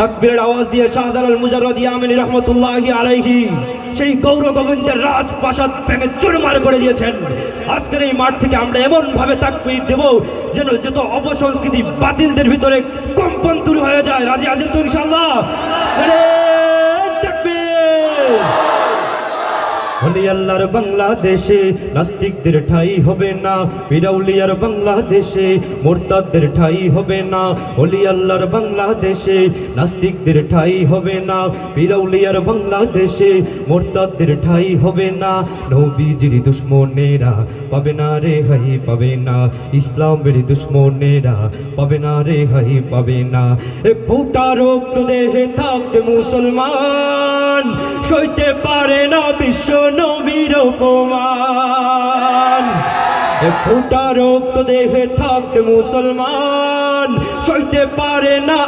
তাকবীরের আওয়াজ দিয়ে শাহজালাল মুজারদি আমিনী রহমতুল্লাহি আলাইহি সেই গৌর গোবিন্দের রাজপ্রাসাদ ভেঙে চুরমার করে দিয়েছেন। আজকের এই মাঠ থেকে আমরা এমন ভাবে তাকবীর দেব যেন যত অপসংস্কৃতি বাতিলদের ভিতরে কম্পন তুরি হয়ে যায়। রাজি আছেন তো ইনশাআল্লাহ? বলে তাকবীর। হলি আল্লাহর বাংলাদেশে নাস্তিকদের ঠাই হবে না, পিরাউলিয়ার বাংলাদেশে মোরতাদদের ঠাই হবে না, হলি আল্লাহর বাংলাদেশে নাস্তিকদের ঠাই হবে না, পিরাউলিয়ার বাংলাদেশে মোরতাদদের ঠাই হবে না। নবীজির দুশ্মনেরা পাবে না রে, হাই পাবে না। ইসলামের দুশ্মনেরা পাবে না রে, হাই পাবে না। ফুটা রক্ত দেহে থাকতে মুসলমান। সইতে পারে না বিশ্ব নবীর অপমান। ফুটা রক্ত দেহে থাকতে মুসলমান, সইতে পারে না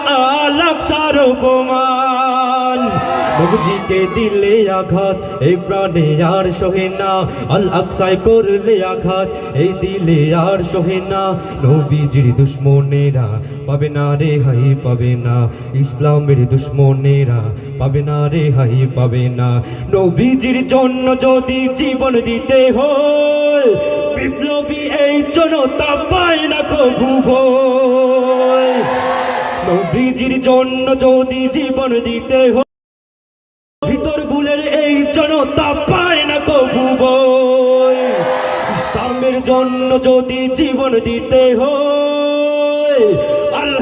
আলাপ সার অপমান। নবজিকে দিলে আঘাত, এই প্রাণে আর সহে না। আল আকসায় করলে আঘাত, এই দিলে আর সহে না। নবীজির দুশ্মনেরা পাবে না রে হাই, পাবে না। ইসলামের দুশ্মনেরা পাবে না রে হাই, পাবে না। নবীজির জন্য যদি জীবন দিতে হয়, বিপ্লবী এই জনতা পায় না ভয়। নবীজির জন্য যদি জীবন দিতে হয় ভিতর গুলের এই জনতা পায় না কবু বই। ইসলামের জন্য যদি জীবন দিতে হয়, আল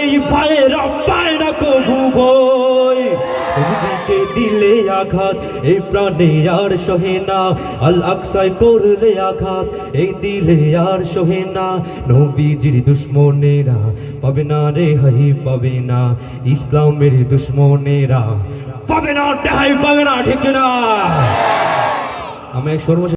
এই ভাইয়েরা পায় না কবু নিজেকে দিলে আঘাত এই প্রাণে আর সহে না। আল আকসায় করলে আঘাত, এই দিলে আর সহে না। নবীজির দুশ্মনেরা পাবে না রে হাই, পাবে না। ইসলামের দুশ্মনেরা পাবে না ঠাই পাবে না ঠিক না আমি সর্বশেষ